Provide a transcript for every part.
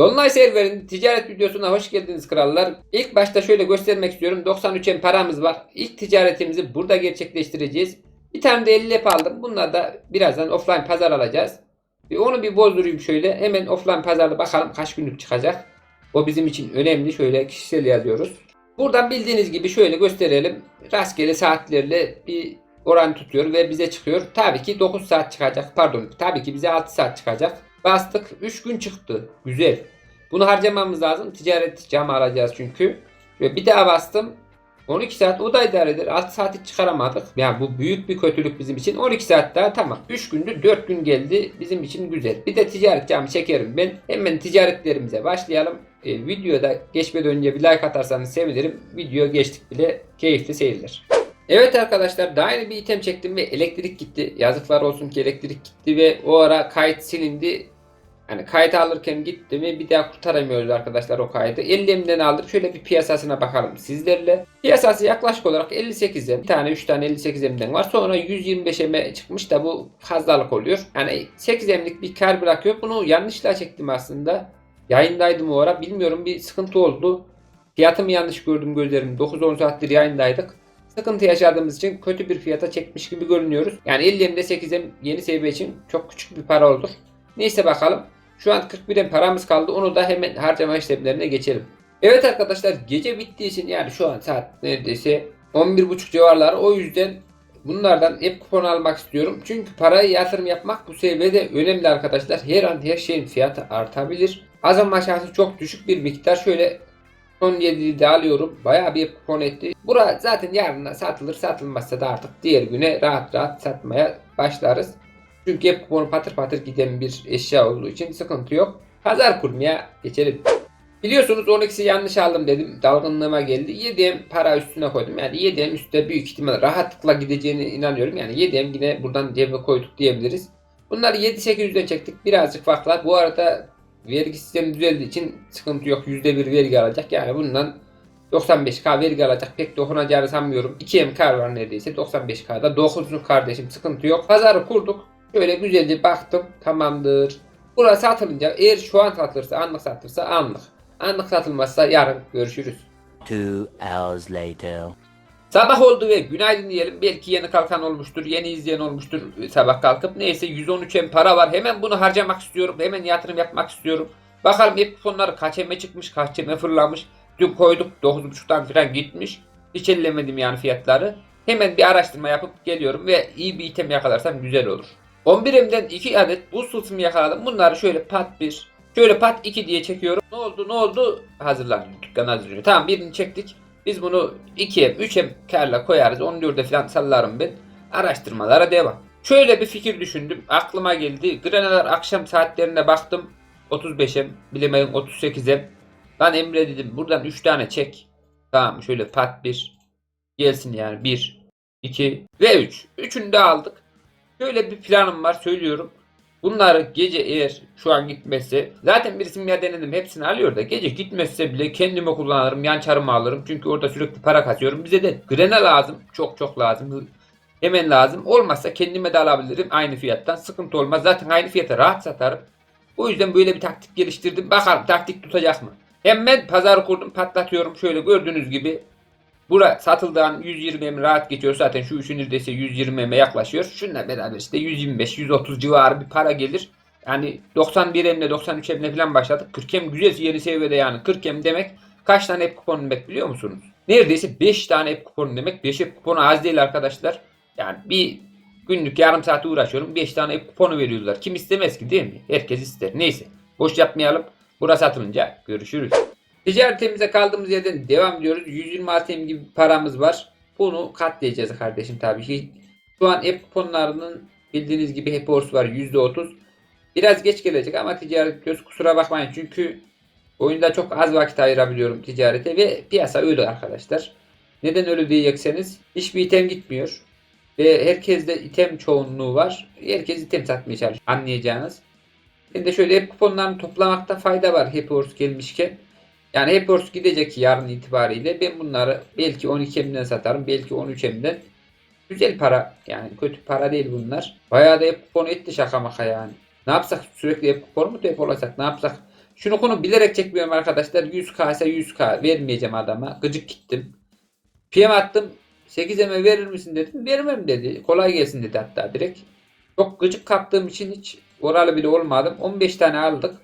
Dolunay serverinin ticaret videosuna hoş geldiniz krallar. İlk başta şöyle göstermek istiyorum. 93 paramız var. İlk ticaretimizi burada gerçekleştireceğiz. Bir tane de 50 lep aldım. Bunlar da birazdan offline pazar alacağız. Bir onu bir bozdurayım şöyle. Hemen offline pazarda bakalım kaç günlük çıkacak. O bizim için önemli. Şöyle kişisel yazıyoruz. Buradan bildiğiniz gibi şöyle gösterelim. Rastgele saatlerle bir oran tutuyor ve bize çıkıyor. Tabii ki 9 saat çıkacak. Pardon. Tabii ki bize 6 saat çıkacak. Bastık. 3 gün çıktı. Güzel. Bunu harcamamız lazım. Ticaret camı alacağız çünkü. Ve bir daha bastım. 12 saat o da idare eder. 6 saati çıkaramadık. Yani bu büyük bir kötülük bizim için. 12 saat daha tamam. 3 gündür 4 gün geldi. Bizim için güzel. Bir de ticaret camı çekerim ben. Hemen ticaretlerimize başlayalım. E, videoda geçmeden önce bir like atarsanız sevinirim. Video geçtik bile. Keyifli seyirler. Evet arkadaşlar daha yeni bir item çektim ve elektrik gitti. Yazıklar olsun ki elektrik gitti ve o ara kayıt silindi. Yani kayıt alırken gitti mi bir daha kurtaramıyoruz arkadaşlar o kaydı. 50'imden aldık. Şöyle bir piyasasına bakalım sizlerle. Piyasası yaklaşık olarak 58'e. Bir tane 3 tane 58'imden var. Sonra 125'e çıkmış da bu fazlalık oluyor. Yani 8'emlik bir kar bırakıyor. Bunu yanlışla çektim aslında. Yayındaydım o ara. Bilmiyorum bir sıkıntı oldu. Fiyatımı yanlış gördüm gözlerim. 9-10 saattir yayındaydık. Sıkıntı yaşadığımız için kötü bir fiyata çekmiş gibi görünüyoruz. Yani 50'emde 8'em yeni seviye için çok küçük bir para olur. Neyse bakalım. Şu an 41'e paramız kaldı. Onu da hemen harcama işlemlerine geçelim. Evet arkadaşlar gece bittiği için yani şu an saat neredeyse 11.30 civarları. O yüzden bunlardan hep kupon almak istiyorum. Çünkü parayı yatırım yapmak bu seviyede önemli arkadaşlar. Her an her şeyin fiyatı artabilir. Azalma şansı çok düşük bir miktar. Şöyle son 7'yi de alıyorum. Bayağı bir kupon etti. Bura zaten yarına satılır. Satılmazsa da artık diğer güne rahat rahat satmaya başlarız. Çünkü hep kuponu patır patır giden bir eşya olduğu için sıkıntı yok. Pazar kurmaya geçelim. Biliyorsunuz 12'si yanlış aldım dedim. Dalgınlığıma geldi. 7M para üstüne koydum. Yani 7M üstte büyük ihtimal rahatlıkla gideceğine inanıyorum. Yani 7M yine buradan cebe koyduk diyebiliriz. Bunları 7-800'den çektik. Birazcık farklı. Bu arada vergi sistemi düzeldiği için sıkıntı yok. %1 vergi alacak. Yani bundan 95k vergi alacak pek dokunacağını sanmıyorum. 2M kar var neredeyse 95k'da. 9'un kardeşim sıkıntı yok. Pazarı kurduk. Şöyle güzelce baktım. Tamamdır. Burası satılınca eğer şu an satılırsa anlık satılırsa anlık. Anlık satılmazsa yarın görüşürüz. Two hours later. Sabah oldu ve günaydın diyelim. Belki yeni kalkan olmuştur, yeni izleyen olmuştur sabah kalkıp. Neyse 113 hem para var. Hemen bunu harcamak istiyorum. Hemen yatırım yapmak istiyorum. Bakalım hep fonları kaç eme çıkmış, kaç eme fırlamış. Dün koyduk 9.5'tan falan gitmiş. Hiç ellemedim yani fiyatları. Hemen bir araştırma yapıp geliyorum ve iyi bir item yakalarsam güzel olur. 11 emden 2 adet buz tılsımı yakaladım. Bunları şöyle pat 1, şöyle pat 2 diye çekiyorum. Ne oldu ne oldu? Hazırlanıyor. Dükkan hazırlanıyor. Tamam birini çektik. Biz bunu 2'ye 3'e karla koyarız. 14'e falan sallarım ben. Araştırmalara devam. Şöyle bir fikir düşündüm. Aklıma geldi. Grenalar akşam saatlerine baktım. 35'e bilemeyin 38'e. Lan Emre dedim buradan 3 tane çek. Tamam şöyle pat 1. Gelsin yani 1, 2 ve 3. Üçünü de aldık. Şöyle bir planım var söylüyorum. Bunları gece eğer şu an gitmezse zaten bir simya denedim hepsini alıyor da gece gitmezse bile kendime kullanırım yan çarımı alırım. Çünkü orada sürekli para kasıyorum bize de grene lazım çok çok lazım. Hemen lazım. Olmazsa kendime de alabilirim aynı fiyattan. Sıkıntı olmaz. Zaten aynı fiyata rahat satarım. O yüzden böyle bir taktik geliştirdim. Bakalım taktik tutacak mı? Hemen pazar kurdum patlatıyorum. Şöyle gördüğünüz gibi Bura satıldığın 120 em rahat geçiyor. Zaten şu üçün neredeyse 120 eme yaklaşıyor. Şununla beraber işte 125-130 civarı bir para gelir. Yani 91 emle 93 emle falan başladık. 40 em güzel yeni seviyede yani. 40 em demek kaç tane hep kupon demek biliyor musunuz? Neredeyse 5 tane hep kupon demek. 5 hep kuponu az değil arkadaşlar. Yani bir günlük yarım saat uğraşıyorum. 5 tane hep kuponu veriyorlar. Kim istemez ki değil mi? Herkes ister. Neyse. Boş yapmayalım. Burası satılınca görüşürüz. Ticaretimize kaldığımız yerden devam ediyoruz. 120 ATM gibi paramız var. Bunu katlayacağız kardeşim tabii ki. Şu an app kuponlarının bildiğiniz gibi Happy Horse var %30. Biraz geç gelecek ama ticaret göz kusura bakmayın. Çünkü oyunda çok az vakit ayırabiliyorum ticarete ve piyasa öyle arkadaşlar. Neden öyle diyecekseniz hiçbir item gitmiyor. Ve herkeste item çoğunluğu var. Herkes item satmaya çalışıyor anlayacağınız. Ben de şöyle hep kuponlarını toplamakta fayda var Happy Horse gelmişken. Yani Horse gidecek yarın itibariyle. Ben bunları belki 12 emden satarım. Belki 13 emden. Güzel para. Yani kötü para değil bunlar. Bayağı da hep kupon etti şaka maka yani. Ne yapsak sürekli hep kupon mu depolaysak ne yapsak? Şunu konu bilerek çekmiyorum arkadaşlar. 100k ise 100k vermeyeceğim adama. Gıcık gittim. PM attım. 8'eme verir misin dedim. Vermem dedi. Kolay gelsin dedi hatta direkt. Çok gıcık kaptığım için hiç oralı bile olmadım. 15 tane aldık.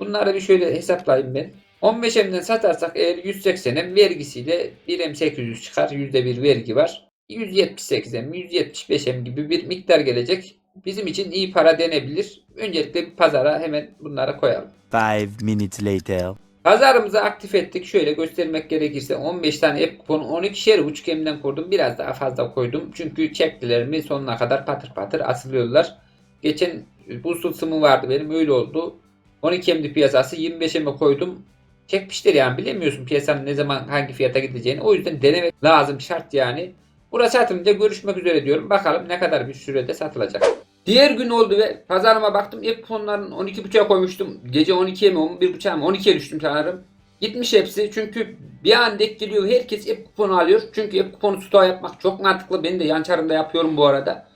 Bunları bir şöyle hesaplayayım ben. 15M'den satarsak eğer 180'em vergisiyle 1M800 çıkar. %1 vergi var. 178M, 175M gibi bir miktar gelecek. Bizim için iyi para denebilir. Öncelikle bir pazara hemen bunları koyalım. Five minutes later. Pazarımızı aktif ettik. Şöyle göstermek gerekirse 15 tane app kuponu 12'şer buçuk emden kurdum. Biraz daha fazla koydum. Çünkü çektilerimi sonuna kadar patır patır asılıyorlar. Geçen bu sımı vardı benim öyle oldu. 12 emdi piyasası 25 eme koydum. Çekmiştir yani bilemiyorsun piyasanın ne zaman hangi fiyata gideceğini. O yüzden denemek lazım şart yani. Burası satılınca görüşmek üzere diyorum. Bakalım ne kadar bir sürede satılacak. Diğer gün oldu ve pazarıma baktım. App kuponların 12.5'a koymuştum. Gece 12'ye mi 11.5'a mı 12'ye düştüm sanırım. Gitmiş hepsi çünkü bir an denk geliyor. Herkes app kuponu alıyor. Çünkü app kuponu stoğa yapmak çok mantıklı. Ben de yan çarımda yapıyorum bu arada.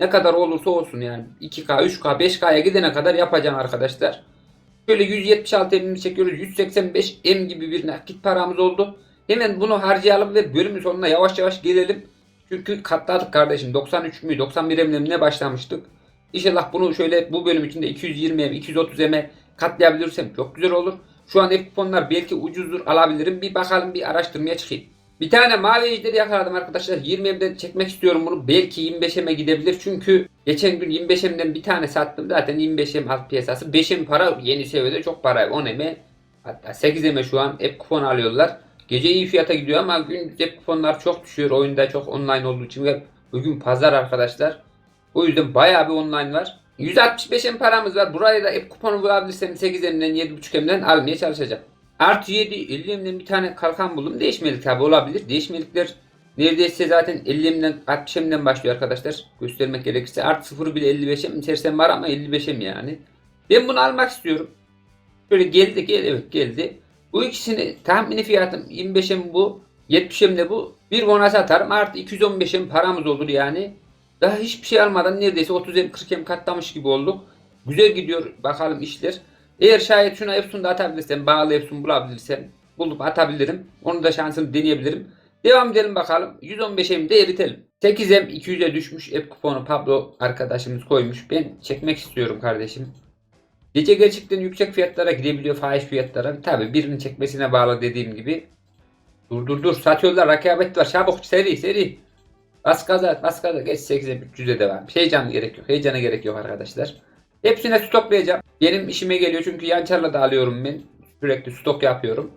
Ne kadar olursa olsun yani 2K, 3K, 5K'ya gidene kadar yapacağım arkadaşlar. Şöyle 176 emini çekiyoruz. 185 em gibi bir nakit paramız oldu. Hemen bunu harcayalım ve bölümün sonuna yavaş yavaş gelelim. Çünkü katladık kardeşim. 93 mü 91 emle mi ne başlamıştık. İnşallah bunu şöyle bu bölüm içinde 220 em 230 eme katlayabilirsem çok güzel olur. Şu an hep kuponlar belki ucuzdur alabilirim. Bir bakalım bir araştırmaya çıkayım. Bir tane mavi ejderi yakaladım arkadaşlar. 20 emden çekmek istiyorum bunu. Belki 25 eme gidebilir. Çünkü geçen gün 25 emden bir tane sattım. Zaten 25 em alt piyasası. 5 em para yeni seviyede çok para. 10 eme hatta 8 eme şu an hep kupon alıyorlar. Gece iyi fiyata gidiyor ama gün hep kuponlar çok düşüyor. Oyunda çok online olduğu için ve bugün pazar arkadaşlar. O yüzden bayağı bir online var. 165 em paramız var. Buraya da hep kuponu bulabilirsem 8 emden 7.5 emden almaya çalışacağım. Artı 7 50 emden bir tane kalkan buldum. Değişmelik tabi olabilir. Değişmelikler neredeyse zaten 50 emden 60 emden başlıyor arkadaşlar. Göstermek gerekirse. Artı 0 bile 55 em içerisinde var ama 55 em yani. Ben bunu almak istiyorum. Şöyle geldi gel evet geldi. Bu ikisini tahmini fiyatım 25 em bu. 70 em de bu. Bir bona satarım. Artı 215 em paramız olur yani. Daha hiçbir şey almadan neredeyse 30 em 40 em katlamış gibi olduk. Güzel gidiyor bakalım işler. Eğer şayet şuna Epson'da atabilirsem, bağlı Epson bulabilirsem bulup atabilirim. Onu da şansını deneyebilirim. Devam edelim bakalım. 115 em de eritelim. 8 em 200'e düşmüş. Ep kuponu Pablo arkadaşımız koymuş. Ben çekmek istiyorum kardeşim. Gece gerçekten yüksek fiyatlara gidebiliyor fahiş fiyatlara. Tabi birinin çekmesine bağlı dediğim gibi. Dur dur dur satıyorlar rekabet var çabuk seri seri. Bas gaza bas gaza geç 8'e 300'e devam. Heyecan gerek yok heyecana gerek yok arkadaşlar. Hepsine stoklayacağım. Benim işime geliyor çünkü yançarla da alıyorum ben. Sürekli stok yapıyorum.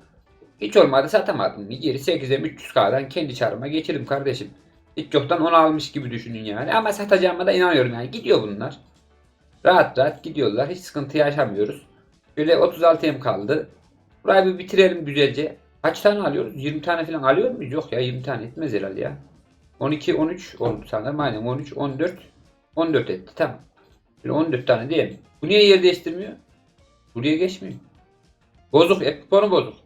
Hiç olmadı satamadım. Geri 8'e 300k'dan kendi çarıma geçirdim kardeşim. Hiç yoktan onu almış gibi düşünün yani. Ama satacağıma da inanıyorum yani. Gidiyor bunlar. Rahat rahat gidiyorlar. Hiç sıkıntı yaşamıyoruz. Şöyle 36 em kaldı. Burayı bir bitirelim güzelce. Kaç tane alıyoruz? 20 tane falan alıyor muyuz? Yok ya 20 tane etmez herhalde ya. 12, 13 oldu sanırım. Aynen 13, 14. 14 etti tamam. Böyle 14 tane değil mi? Bu niye yer değiştirmiyor? Buraya geçmiyor. Bozuk hep kuponu bozuk.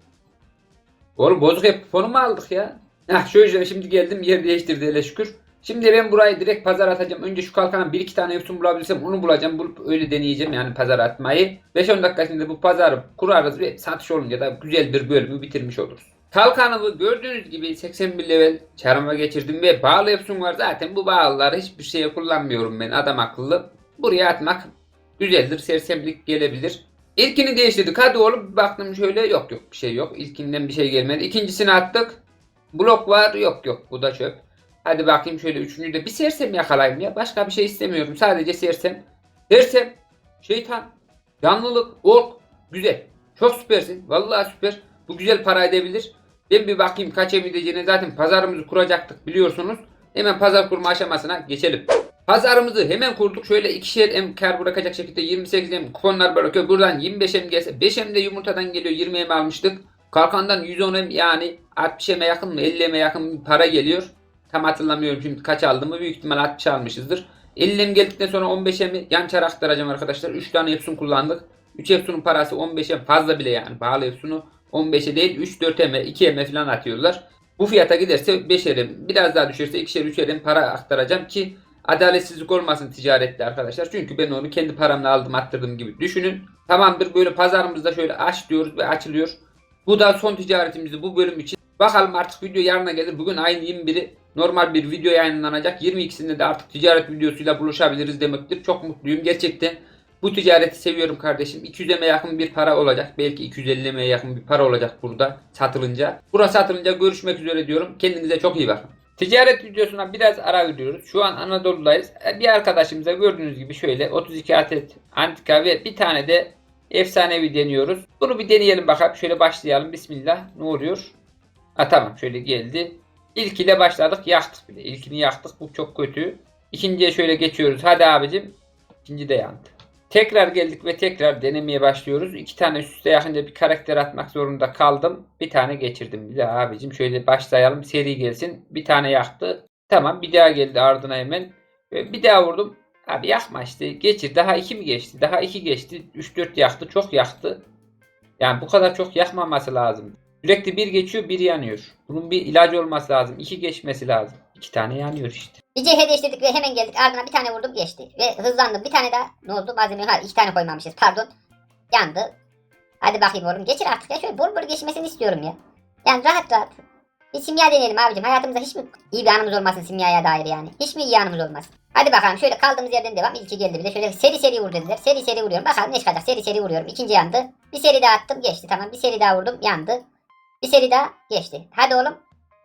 Oğlum bozuk hep kuponu mu aldık ya? Heh şöyle şimdi geldim yer değiştirdi hele şükür. Şimdi ben burayı direkt pazar atacağım. Önce şu kalkanın bir iki tane Efsun bulabilirsem onu bulacağım. Bulup öyle deneyeceğim yani pazar atmayı. 5-10 dakika içinde bu pazarı kurarız ve satış olunca da güzel bir bölümü bitirmiş oluruz. Kalkanımı gördüğünüz gibi 81 level çarıma geçirdim ve bağlı Efsun var. Zaten bu bağlıları hiçbir şeye kullanmıyorum ben adam akıllı. Buraya atmak güzeldir. Sersemlik gelebilir. İlkini değiştirdik. Hadi oğlum baktım şöyle yok yok bir şey yok. İlkinden bir şey gelmedi. İkincisini attık. Blok var yok yok bu da çöp. Hadi bakayım şöyle üçüncüyü de bir sersem yakalayayım ya. Başka bir şey istemiyorum. Sadece sersem. Sersem. Şeytan. Canlılık. Ork. Güzel. Çok süpersin. Vallahi süper. Bu güzel para edebilir. Ben bir bakayım kaç edeceğine zaten pazarımızı kuracaktık biliyorsunuz. Hemen pazar kurma aşamasına geçelim. Pazarımızı hemen kurduk. Şöyle ikişer em kar bırakacak şekilde 28 em kuponlar bırakıyor. Buradan 25 em gelse 5 em de yumurtadan geliyor 20 em almıştık. Kalkandan 110 em yani 60 em'e yakın mı 50 em'e yakın para geliyor. Tam hatırlamıyorum şimdi kaç aldığımı büyük ihtimal 60 almışızdır. 50 em geldikten sonra 15 em'i yan çara aktaracağım arkadaşlar. 3 tane Epson kullandık. 3 Epson'un parası 15 em fazla bile yani. Bağlı Epson'u 15'e değil 3-4 em'e 2 em'e falan atıyorlar. Bu fiyata giderse 5 em biraz daha düşerse 2'şer 3'er em para aktaracağım ki Adaletsizlik olmasın ticarette arkadaşlar. Çünkü ben onu kendi paramla aldım attırdım gibi düşünün. Tamamdır böyle pazarımızda şöyle aç diyoruz ve açılıyor. Bu da son ticaretimizdi bu bölüm için. Bakalım artık video yarına gelir. Bugün ayın 21'i normal bir video yayınlanacak. 22'sinde de artık ticaret videosuyla buluşabiliriz demektir. Çok mutluyum gerçekten. Bu ticareti seviyorum kardeşim. 200'e yakın bir para olacak. Belki 250'ye yakın bir para olacak burada satılınca. Burası satılınca görüşmek üzere diyorum. Kendinize çok iyi bakın. Ticaret videosuna biraz ara veriyoruz. Şu an Anadolu'dayız. E, Bir arkadaşımıza gördüğünüz gibi şöyle 32 adet antika ve bir tane de efsanevi deniyoruz. Bunu bir deneyelim bakalım. Şöyle başlayalım. Bismillah. Ne oluyor? Ha tamam şöyle geldi. İlk ile başladık. Yaktık bile. İlkini yaktık. Bu çok kötü. İkinciye şöyle geçiyoruz. Hadi abicim. İkinci de yandı. Tekrar geldik ve tekrar denemeye başlıyoruz. İki tane üst üste yakınca bir karakter atmak zorunda kaldım. Bir tane geçirdim. Bir daha abicim şöyle başlayalım. Seri gelsin. Bir tane yaktı. Tamam bir daha geldi ardına hemen. Bir daha vurdum. Abi yakma işte. Geçir. Daha iki mi geçti? Daha iki geçti. 3-4 yaktı. Çok yaktı. Yani bu kadar çok yakmaması lazım. Sürekli bir geçiyor bir yanıyor. Bunun bir ilacı olması lazım. İki geçmesi lazım. İki tane yanıyor işte. Bir CH değiştirdik ve hemen geldik. Ardına bir tane vurdum geçti. Ve hızlandım. Bir tane daha ne oldu? Malzeme ha iki tane koymamışız. Pardon. Yandı. Hadi bakayım oğlum. Geçir artık ya. Şöyle bol bol geçmesini istiyorum ya. Yani rahat rahat. Bir simya deneyelim abicim. Hayatımızda hiç mi iyi bir anımız olmasın simyaya dair yani? Hiç mi iyi anımız olmaz? Hadi bakalım şöyle kaldığımız yerden devam. İlki geldi bir de şöyle seri seri vur dediler. Seri seri vuruyorum. Bakalım ne çıkacak. Seri seri vuruyorum. İkinci yandı. Bir seri daha attım. Geçti tamam. Bir seri daha vurdum. Yandı. Bir seri daha geçti. Hadi oğlum.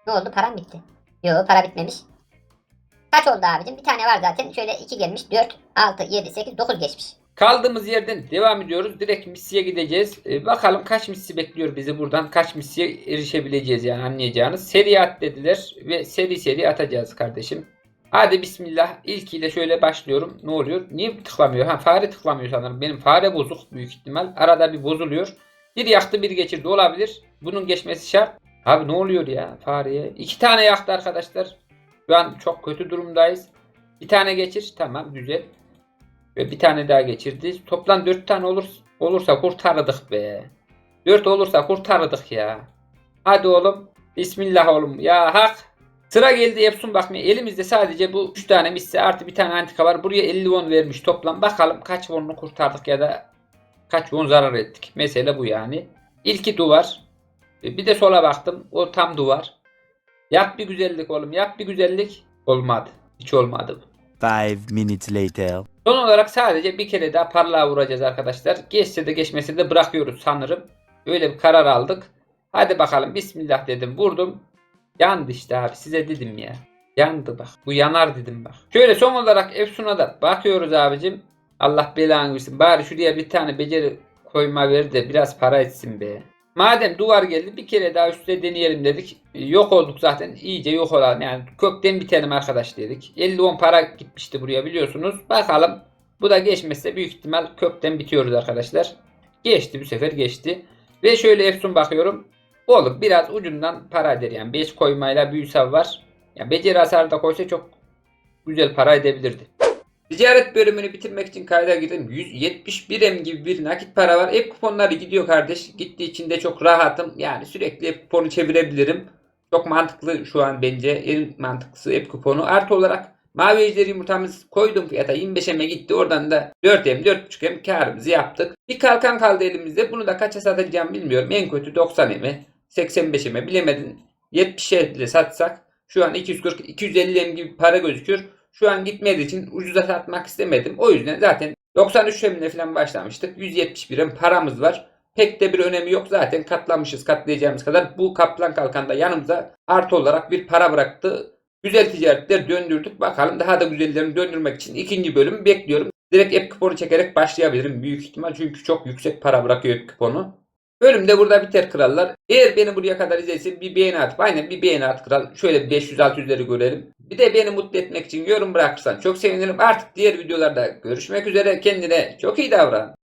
Ne oldu? Param bitti. Yo para bitmemiş. Kaç oldu abicim? Bir tane var zaten. Şöyle 2 gelmiş. 4, 6, 7, 8, 9 geçmiş. Kaldığımız yerden devam ediyoruz. Direkt missiye gideceğiz. Ee, bakalım kaç missi bekliyor bizi buradan. Kaç missiye erişebileceğiz yani anlayacağınız. Seri at dediler ve seri seri atacağız kardeşim. Hadi bismillah. İlkiyle şöyle başlıyorum. Ne oluyor? Niye tıklamıyor? Ha fare tıklamıyor sanırım. Benim fare bozuk büyük ihtimal. Arada bir bozuluyor. Bir yaktı bir geçirdi olabilir. Bunun geçmesi şart. Abi ne oluyor ya fareye? İki tane yaktı arkadaşlar. Şu an çok kötü durumdayız. Bir tane geçir. Tamam güzel. Ve bir tane daha geçirdi. Toplam 4 tane olur, olursa kurtardık be. 4 olursa kurtardık ya. Hadi oğlum. Bismillah oğlum. Ya hak. Sıra geldi Epson bakmaya. Elimizde sadece bu 3 tane misse artı bir tane antika var. Buraya 50 won vermiş toplam. Bakalım kaç won'unu kurtardık ya da kaç won zarar ettik. Mesele bu yani. İlki duvar. E, Bir de sola baktım. O tam duvar. Yap bir güzellik oğlum. Yap bir güzellik. Olmadı. Hiç olmadı bu. Five minutes later. Son olarak sadece bir kere daha parlağa vuracağız arkadaşlar. Geçse de geçmese de bırakıyoruz sanırım. Öyle bir karar aldık. Hadi bakalım bismillah dedim vurdum. Yandı işte abi size dedim ya. Yandı bak. Bu yanar dedim bak. Şöyle son olarak Efsun'a da bakıyoruz abicim. Allah belanı versin. Bari şuraya bir tane beceri koyma ver de biraz para etsin be. Madem duvar geldi bir kere daha üstte deneyelim dedik. Yok olduk zaten. iyice yok olan yani kökten bitelim arkadaş dedik. 50-10 para gitmişti buraya biliyorsunuz. Bakalım bu da geçmezse büyük ihtimal kökten bitiyoruz arkadaşlar. Geçti bu sefer geçti. Ve şöyle Efsun bakıyorum. Olur biraz ucundan para eder yani 5 koymayla büyüsav var. Ya beceri hasarı da koysa çok güzel para edebilirdi. Ticaret bölümünü bitirmek için kayda girdim. 171 M gibi bir nakit para var. Ev kuponları gidiyor kardeş. Gittiği için de çok rahatım. Yani sürekli ev kuponu çevirebilirim. Çok mantıklı şu an bence. En mantıklısı ev kuponu. Artı olarak mavi ejder yumurtamız koydum fiyata 25M'e gitti. Oradan da 4M 4.5M karımızı yaptık. Bir kalkan kaldı elimizde. Bunu da kaça satacağım bilmiyorum. En kötü 90M'e 85M'e bilemedin 70'e bile satsak şu an 240-250 M gibi para gözüküyor. Şu an gitmediği için ucuza satmak istemedim. O yüzden zaten 93 emine falan başlamıştık. 171 em paramız var. Pek de bir önemi yok. Zaten katlamışız katlayacağımız kadar. Bu kaplan kalkan da yanımıza artı olarak bir para bıraktı. Güzel ticaretler döndürdük. Bakalım daha da güzellerini döndürmek için ikinci bölümü bekliyorum. Direkt app kuponu çekerek başlayabilirim büyük ihtimal. Çünkü çok yüksek para bırakıyor app kuponu. Bölüm de burada biter krallar. Eğer beni buraya kadar izleyse bir beğeni atıp aynen bir beğeni at kral. Şöyle bir 500-600'leri görelim. Bir de beni mutlu etmek için yorum bırakırsan çok sevinirim. Artık diğer videolarda görüşmek üzere. Kendine çok iyi davran.